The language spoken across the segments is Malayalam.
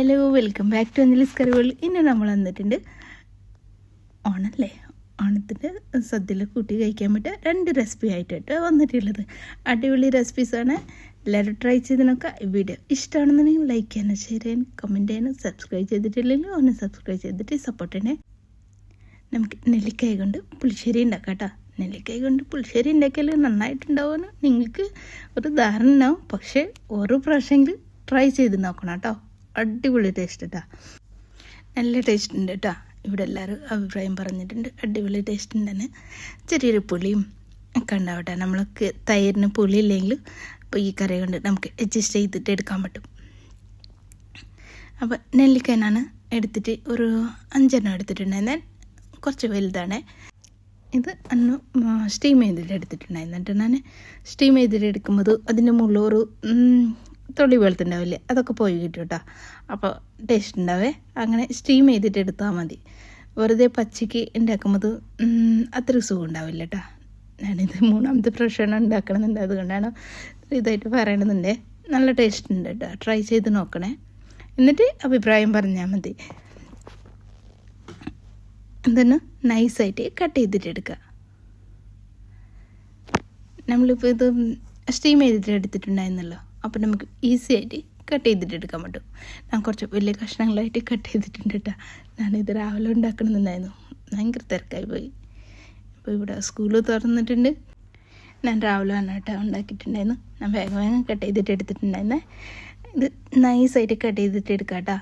Hello welcome back to Anjali's കറികൾ ഇന്ന് നമ്മൾ വന്നിട്ടുണ്ട് ഓണല്ലേ? ഓണത്തിന്റെ സദ്യയിൽ കൂട്ടി കഴിക്കാൻ പറ്റുക രണ്ട് റെസിപ്പി ആയിട്ടാണ് വന്നിട്ടുള്ളത്. അടിപൊളി റെസിപ്പീസാണ് എല്ലാവരും ട്രൈ ഈ വീഡിയോ ഇഷ്ടമാണെന്നുണ്ടെങ്കിൽ ലൈക്ക് ചെയ്യാനും ഷെയർ ചെയ്യാനും കമന്റ് ചെയ്യാനും സബ്സ്ക്രൈബ് ചെയ്തിട്ടില്ലെങ്കിൽ ഒന്ന് സബ്സ്ക്രൈബ് ചെയ്തിട്ട് സപ്പോർട്ട് ചെയ്യണേ. നമുക്ക് നെല്ലിക്കായ കൊണ്ട് പുളിശ്ശേരി ഉണ്ടാക്കാം കേട്ടോ. നെല്ലിക്കായ കൊണ്ട് പുളിശ്ശേരി ഉണ്ടാക്കിയാൽ നന്നായിട്ടുണ്ടാവുമെന്ന് നിങ്ങൾക്ക് ഒരു ധാരണ ഉണ്ടാവും. പക്ഷേ ഓരോ പ്രാവശ്യമെങ്കിലും ട്രൈ ചെയ്ത് നോക്കണം കേട്ടോ. അടിപൊളി ടേസ്റ്റ് കേട്ടോ നല്ല ടേസ്റ്റ് ഉണ്ട് കേട്ടോ ഇവിടെ എല്ലാവരും അഭിപ്രായം പറഞ്ഞിട്ടുണ്ട്. അടിപൊളി ടേസ്റ്റ് ഉണ്ടെന്ന് ചെറിയൊരു പുളിയും ഒക്കെ ഉണ്ടാവട്ടെ നമ്മൾക്ക് തൈരിന് പുളി ഇല്ലെങ്കിലും അപ്പോൾ ഈ കറി കൊണ്ട് നമുക്ക് അഡ്ജസ്റ്റ് ചെയ്തിട്ട് എടുക്കാൻ പറ്റും. അപ്പോൾ നെല്ലിക്കനാണ് എടുത്തിട്ട് ഒരു അഞ്ചെണ്ണം എടുത്തിട്ടുണ്ടായിരുന്നെ. കുറച്ച് വലുതാണ്. ഇത് അന്ന് സ്റ്റീം ചെയ്തിട്ട് എടുത്തിട്ടുണ്ടായിരുന്നു എന്നിട്ട് ഞാൻ സ്റ്റീം ചെയ്തിട്ട് എടുക്കുമ്പോൾ അതിന്റെ മുകളിൽ ഒരു ഉം, തൊളി വെളുത്തുണ്ടാവില്ലേ? അതൊക്കെ പോയി കിട്ടും കേട്ടോ അപ്പോൾ ടേസ്റ്റ് ഉണ്ടാവേ അങ്ങനെ സ്റ്റീം ചെയ്തിട്ട് എടുത്താൽ മതി. വെറുതെ പച്ചയ്ക്ക് ഉണ്ടാക്കുമ്പോൾ അത്ര സുഖം ഉണ്ടാവില്ല കേട്ടോ ഞാനിത് മൂന്നാമത്തെ പ്രാവശ്യമാണ് ഉണ്ടാക്കണമെന്നുണ്ട് അതുകൊണ്ടാണ് ഇതായിട്ട് പറയണമെന്നുണ്ട് നല്ല ടേസ്റ്റ് ഉണ്ട് കേട്ടോ ട്രൈ ചെയ്ത് നോക്കണേ. എന്നിട്ട് അഭിപ്രായം പറഞ്ഞാൽ മതി. എന്താണ് നൈസായിട്ട് കട്ട് ചെയ്തിട്ട് എടുക്കുക നമ്മളിപ്പോൾ ഇത് സ്റ്റീം ചെയ്തിട്ട് എടുത്തിട്ടുണ്ടായിരുന്നല്ലോ. അപ്പോൾ നമുക്ക് ഈസി ആയിട്ട് കട്ട് ചെയ്തിട്ട് എടുക്കാൻ പറ്റും. ഞാൻ കുറച്ച് വലിയ കഷ്ണങ്ങളായിട്ട് കട്ട് ചെയ്തിട്ടുണ്ട് കേട്ടോ ഞാനിത് രാവിലെ ഉണ്ടാക്കണമെന്നുണ്ടായിരുന്നു ഭയങ്കര തിരക്കായി പോയി. അപ്പോൾ ഇവിടെ സ്കൂൾ തുറന്നിട്ടുണ്ട്. ഞാൻ രാവിലെ വന്നിട്ട് ഉണ്ടാക്കിയിട്ടുണ്ടായിരുന്നു. ഞാൻ വേഗം വേഗം കട്ട് ചെയ്തിട്ട് എടുത്തിട്ടുണ്ടായിരുന്നേ. ഇത് നൈസായിട്ട് കട്ട് ചെയ്തിട്ട് എടുക്കാം കേട്ടോ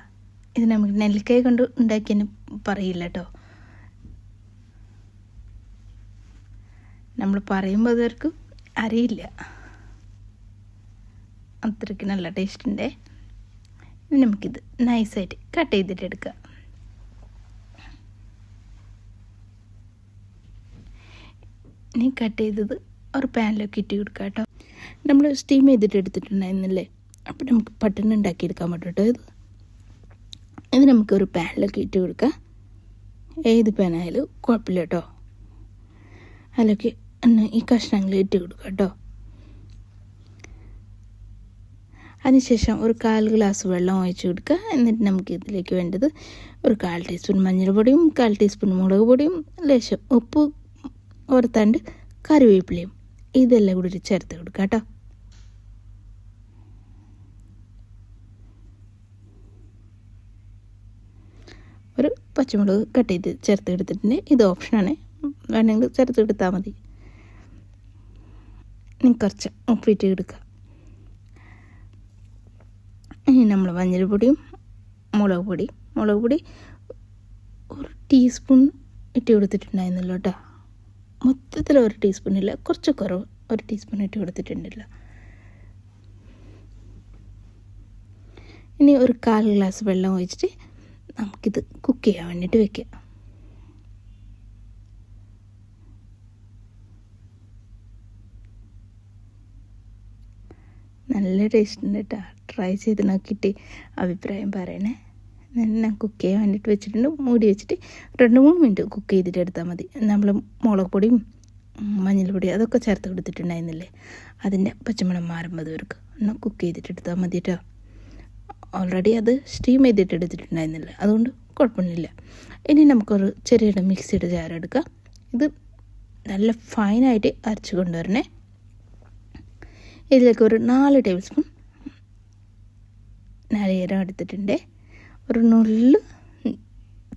ഇത് നമുക്ക് നെല്ലിക്കായ കൊണ്ട് ഉണ്ടാക്കിയെന്ന് പറയില്ല കേട്ടോ നമ്മൾ പറയുമ്പോൾ അതവർക്ക് അറിയില്ല. അത്രയ്ക്ക് നല്ല ടേസ്റ്റ് ഉണ്ടേ ഇനി നമുക്കിത് നൈസായിട്ട് കട്ട് ചെയ്തിട്ട് എടുക്കാം. ഇനി കട്ട് ചെയ്തത് ഒരു പാനിലൊക്കെ ഇട്ട് കൊടുക്കാം കേട്ടോ. നമ്മൾ സ്റ്റീം ചെയ്തിട്ട് എടുത്തിട്ടുണ്ടായിരുന്നില്ലേ? അപ്പോൾ നമുക്ക് പട്ടണ ഉണ്ടാക്കിയെടുക്കാൻ പറ്റും കേട്ടോ ഇത്. ഇത് നമുക്ക് ഒരു പാനിലൊക്കെ ഇട്ട് കൊടുക്കാം. ഏത് പാനായാലും കുഴപ്പമില്ല കേട്ടോ. അതിലൊക്കെ ഈ കഷ്ണങ്ങൾ ഇട്ട് കൊടുക്കുക കേട്ടോ. അതിനുശേഷം ഒരു കാൽ ഗ്ലാസ് വെള്ളം ഒഴിച്ച് കൊടുക്കുക. എന്നിട്ട് നമുക്ക് ഇതിലേക്ക് വേണ്ടത് ഒരു കാൽ ടീസ്പൂൺ മഞ്ഞൾപ്പൊടിയും കാൽ ടീസ്പൂൺ മുളക് പൊടിയും ലേശം ഉപ്പ് ഓർത്താണ്ട് കറിവേപ്പിലയും. ഇതെല്ലാം കൂടി ചേർത്ത് കൊടുക്കുക കേട്ടോ. ഒരു പച്ചമുളക് കട്ട് ചെയ്ത് ചേർത്ത് എടുത്തിട്ടുണ്ട്. ഇത് ഓപ്ഷനാണ് വേണമെങ്കിൽ ചേർത്ത് എടുത്താൽ മതി. കുറച്ച് ഉപ്പിട്ട് എടുക്കുക. ഇനി നമ്മൾ മഞ്ഞൾപ്പൊടിയും മുളക് പൊടി. മുളക് പൊടി ഒരു ടീസ്പൂൺ ഇട്ട് കൊടുത്തിട്ടുണ്ടായിരുന്നല്ലോ കേട്ടോ മൊത്തത്തിൽ ഒരു ടീസ്പൂൺ ഇല്ല. കുറച്ച് കുറവ് ഒരു ടീസ്പൂൺ ഇട്ട് കൊടുത്തിട്ടുണ്ടല്ലോ. ഇനി ഒരു കാൽ ഗ്ലാസ് വെള്ളം ഒഴിച്ചിട്ട് നമുക്കിത് കുക്ക് ചെയ്യാൻ വേണ്ടിയിട്ട് വെക്കാം. നല്ല ടേസ്റ്റ് ഉണ്ട് കേട്ടോ ട്രൈ ചെയ്ത് നോക്കിയിട്ട് അഭിപ്രായം പറയണേ. ഞാൻ കുക്ക് ചെയ്യാൻ വേണ്ടിയിട്ട് വെച്ചിട്ടുണ്ട്. മൂടി വെച്ചിട്ട് രണ്ട് മൂന്ന് മിനിറ്റ് കുക്ക് ചെയ്തിട്ട് എടുത്താൽ മതി. നമ്മൾ മുളക് പൊടിയും മഞ്ഞൾപ്പൊടിയും അതൊക്കെ ചേർത്ത് കൊടുത്തിട്ടുണ്ടായിരുന്നില്ലേ? അതിന്റെ പച്ചമണം മാറുമ്പോൾ അവർക്ക് ഒന്ന് കുക്ക് ചെയ്തിട്ട് എടുത്താൽ മതി കേട്ടോ ഓൾറെഡി അത് സ്റ്റീം ചെയ്തിട്ട് എടുത്തിട്ടുണ്ടായിരുന്നില്ല? അതുകൊണ്ട് കുഴപ്പമൊന്നുമില്ല. ഇനി നമുക്കൊരു ചെറിയ മിക്സിയുടെ ജാർ എടുക്കാം. ഇത് നല്ല ഫൈനായിട്ട് അരച്ച് കൊണ്ടുവരണേ. ഇതിലേക്ക് ഒരു നാല് ടേബിൾ സ്പൂൺ നാളികേരം എടുത്തിട്ടുണ്ട്. ഒരു നുള്ളു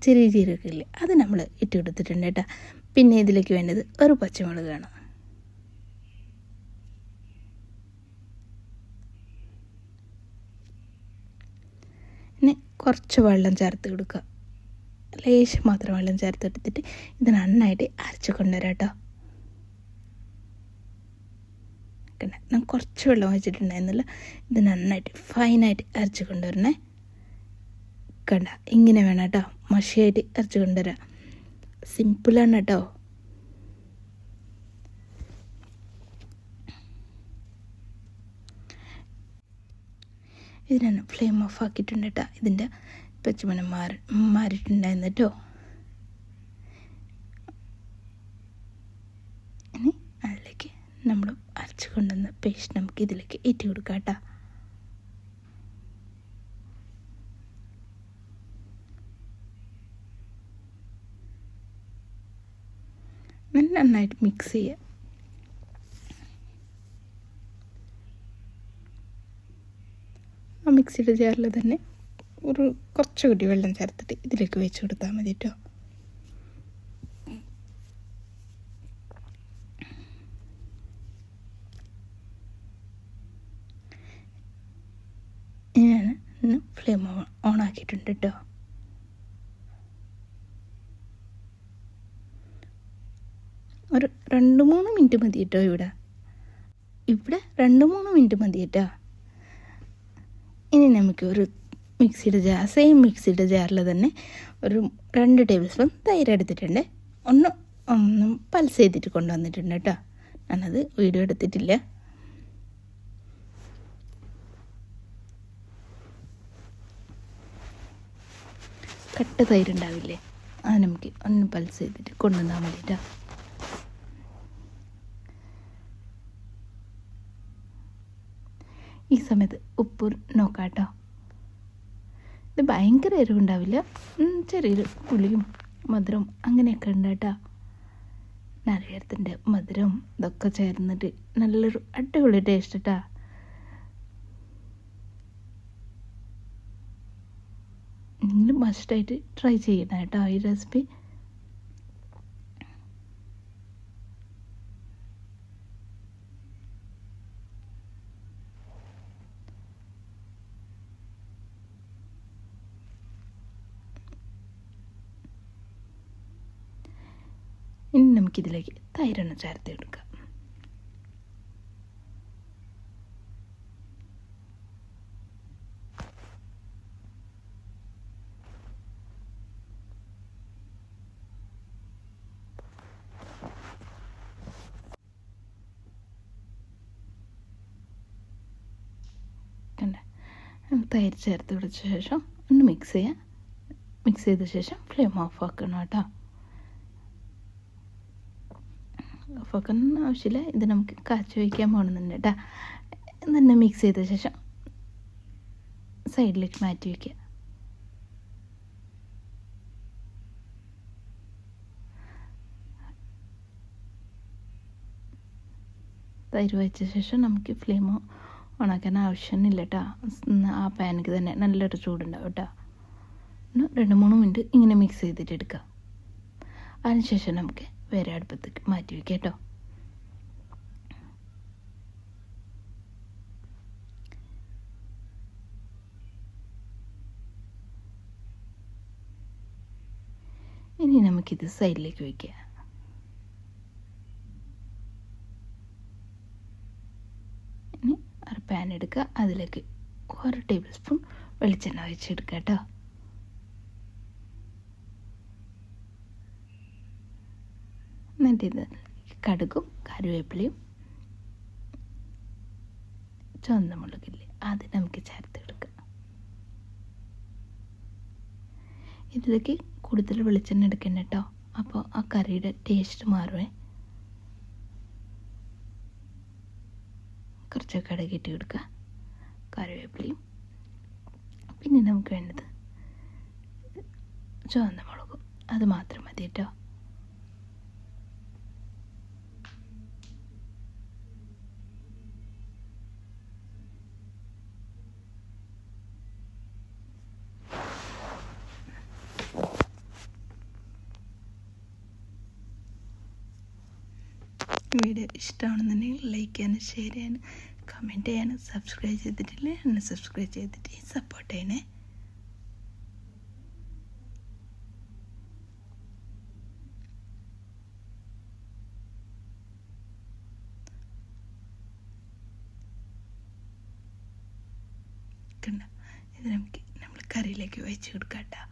ചെറിയ ജീരകമില്ലേ അത് നമ്മൾ ഇട്ട് കൊടുത്തിട്ടുണ്ട് കേട്ടോ. പിന്നെ ഇതിലേക്ക് വേണ്ടത് ഒരു പച്ചമുളകാണ് പിന്നെ കുറച്ച് വെള്ളം ചേർത്ത് കൊടുക്കുക. ലേശം മാത്രം വെള്ളം ചേർത്ത് എടുത്തിട്ട് ഇത് നന്നായിട്ട് അരച്ച് കൊണ്ടുവരാം കേട്ടോ. കണ്ട ഞാൻ കുറച്ച് വെള്ളം വെച്ചിട്ടുണ്ടായിരുന്നില്ല ഇത് നന്നായിട്ട് ഫൈനായിട്ട് അരച്ച് കൊണ്ടുവരണേ. കണ്ട ഇങ്ങനെ വേണം കേട്ടോ മഷിയായിട്ട് അരച്ച് കൊണ്ടുവരാം. സിമ്പിളാണ് കേട്ടോ ഇതിനാണ് ഫ്ലെയിം ഓഫ് ആക്കിയിട്ടുണ്ട് കേട്ടോ ഇതിന്റെ പച്ചമണം മാറി മാറിയിട്ടുണ്ടായിരുന്നു കേട്ടോ നമ്മൾ അരച്ച് കൊണ്ടുവന്ന പേസ്റ്റ് നമുക്ക് ഇതിലേക്ക് ഏറ്റി കൊടുക്കാം കേട്ടോ. നല്ല നന്നായിട്ട് മിക്സ് ചെയ്യുക ആ മിക്സിയുടെ ജാറിൽ തന്നെ ഒരു കുറച്ചുകൂടി വെള്ളം ചേർത്തിട്ട് ഇതിലേക്ക് വെച്ച് കൊടുത്താൽ മതി കേട്ടോ. ഫ്ലെയിം ഓൺ ആക്കിയിട്ടുണ്ട് കേട്ടോ ഒരു രണ്ട് മൂന്ന് മിനിറ്റ് മതി കേട്ടോ ഇവിടെ. ഇവിടെ രണ്ട് മൂന്ന് മിനിറ്റ് മതി കേട്ടോ ഇനി നമുക്ക് ഒരു മിക്സിയുടെ ജാർ സെയിം മിക്സിയുടെ ജാറിൽ തന്നെ ഒരു രണ്ട് ടേബിൾ സ്പൂൺ തൈര് എടുത്തിട്ടുണ്ട്. ഒന്ന് ഒന്ന് പൽസ് ചെയ്തിട്ട് കൊണ്ടുവന്നിട്ടുണ്ട് കേട്ടോ ഞാനത് വീഡിയോ എടുത്തിട്ടില്ല. കട്ട തൈര് ഉണ്ടാവില്ലേ ആ നമുക്ക് ഒന്ന് പൾസ് ചെയ്തിട്ട് കൊണ്ടുവന്നാൽ മതിട്ടാ ഈ സമയത്ത് ഉപ്പ് നോക്കാട്ടോ. ഇത് ഭയങ്കര എരിവുണ്ടാവില്ല. ചെറിയൊരു പുളിയും മധുരവും അങ്ങനെയൊക്കെ ഉണ്ട് കേട്ടോ മധുരം ഇതൊക്കെ ചേർന്നിട്ട് നല്ലൊരു അടിപൊളി ടേസ്റ്റ് കേട്ടോ നിങ്ങൾ മസ്റ്റായിട്ട് ട്രൈ ചെയ്യണം കേട്ടോ ഈ റെസിപ്പി ഇനി നമുക്കിതിലേക്ക് തൈരെണ്ണ ചേർത്ത് എടുക്കാം കണ്ടേ തൈര് ചേർത്ത് പിടിച്ച ശേഷം ഒന്ന് മിക്സ് ചെയ്യാം. മിക്സ് ചെയ്ത ശേഷം ഫ്ലെയിം ഓഫ് ആക്കണം കേട്ടോ. ഓഫ് ആക്കുന്ന ആവശ്യമില്ല. ഇത് നമുക്ക് കാച്ചു വയ്ക്കാൻ പോകണമെന്നുണ്ട് കേട്ടോ. തന്നെ മിക്സ് ചെയ്ത ശേഷം സൈഡിലേക്ക് മാറ്റി വയ്ക്കുക തൈര് വെച്ച ശേഷം നമുക്ക് ഫ്ലെയിം ഓണാക്കാൻ ആവശ്യമൊന്നുമില്ല കേട്ടോ ആ പാനിക്ക് തന്നെ നല്ലൊരു ചൂടുണ്ടാവും കേട്ടോ രണ്ട് മൂന്ന് മിനിറ്റ് ഇങ്ങനെ മിക്സ് ചെയ്തിട്ട് എടുക്കുക അതിനുശേഷം നമുക്ക് വേറെ അടുപ്പത്തേക്ക് മാറ്റി വയ്ക്കാം കേട്ടോ ഇനി നമുക്കിത് സൈഡിലേക്ക് വയ്ക്കാം ഇനി ഒരു എടുക്കുക. അതിലേക്ക് ഒരു ടേബിൾ സ്പൂൺ വെളിച്ചെണ്ണ ഒഴിച്ചെടുക്കുക കേട്ടോ. എന്നിട്ട് ഇത് കടുകും കറിവേപ്പിലയും ചുവന്ന മുളകില്ലേ അത് നമുക്ക് ചേർത്ത് കൊടുക്കാം ഇതിലേക്ക് കൂടുതൽ വെളിച്ചെണ്ണ എടുക്കണം കേട്ടോ. അപ്പോൾ ആ കറിയുടെ ടേസ്റ്റ് മാറുവേ. കുറച്ച് കടുകിട്ട് കൊടുക്കുക. കറിവേപ്പിലയും. പിന്നെ നമുക്ക് വേണ്ടത് ചുവന്ന മുളകും. അത് മാത്രം മതി കേട്ടോ. വീഡിയോ ഇഷ്ടമാണെന്നുണ്ടെങ്കിൽ ലൈക്ക് ചെയ്യാനും ഷെയർ ചെയ്യാനും കമന്റ് ചെയ്യാനും സബ്സ്ക്രൈബ് ചെയ്തിട്ടില്ലേ? എന്നെ സബ്സ്ക്രൈബ് ചെയ്തിട്ട് സപ്പോർട്ട് ചെയ്യണേ. ഇത് നമുക്ക് നമ്മൾ കറിയിലേക്ക് വെച്ച് കൊടുക്കാം കേട്ടോ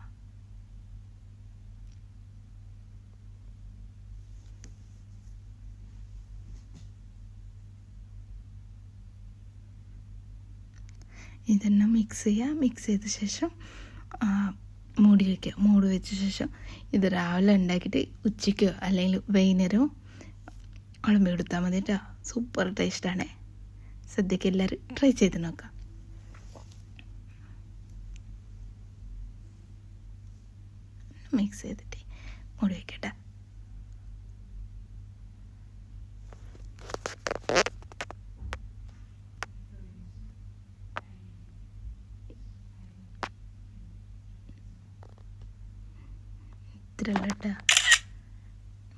ഇതെല്ലാം മിക്സ് ചെയ്യുക മിക്സ് ചെയ്ത ശേഷം മൂടി വയ്ക്കുക മൂടി വെച്ച ശേഷം ഇത് രാവിലെ ഉണ്ടാക്കിയിട്ട് ഉച്ചയ്ക്കോ അല്ലെങ്കിൽ വൈകുന്നേരമോ കുളമ്പി കൊടുത്താൽ മതി കേട്ടോ സൂപ്പർ ടേസ്റ്റാണ് സദ്യക്ക് എല്ലാവരും ട്രൈ ചെയ്ത് നോക്കാം. മിക്സ് ചെയ്തിട്ട് മൂടി വയ്ക്കട്ടെ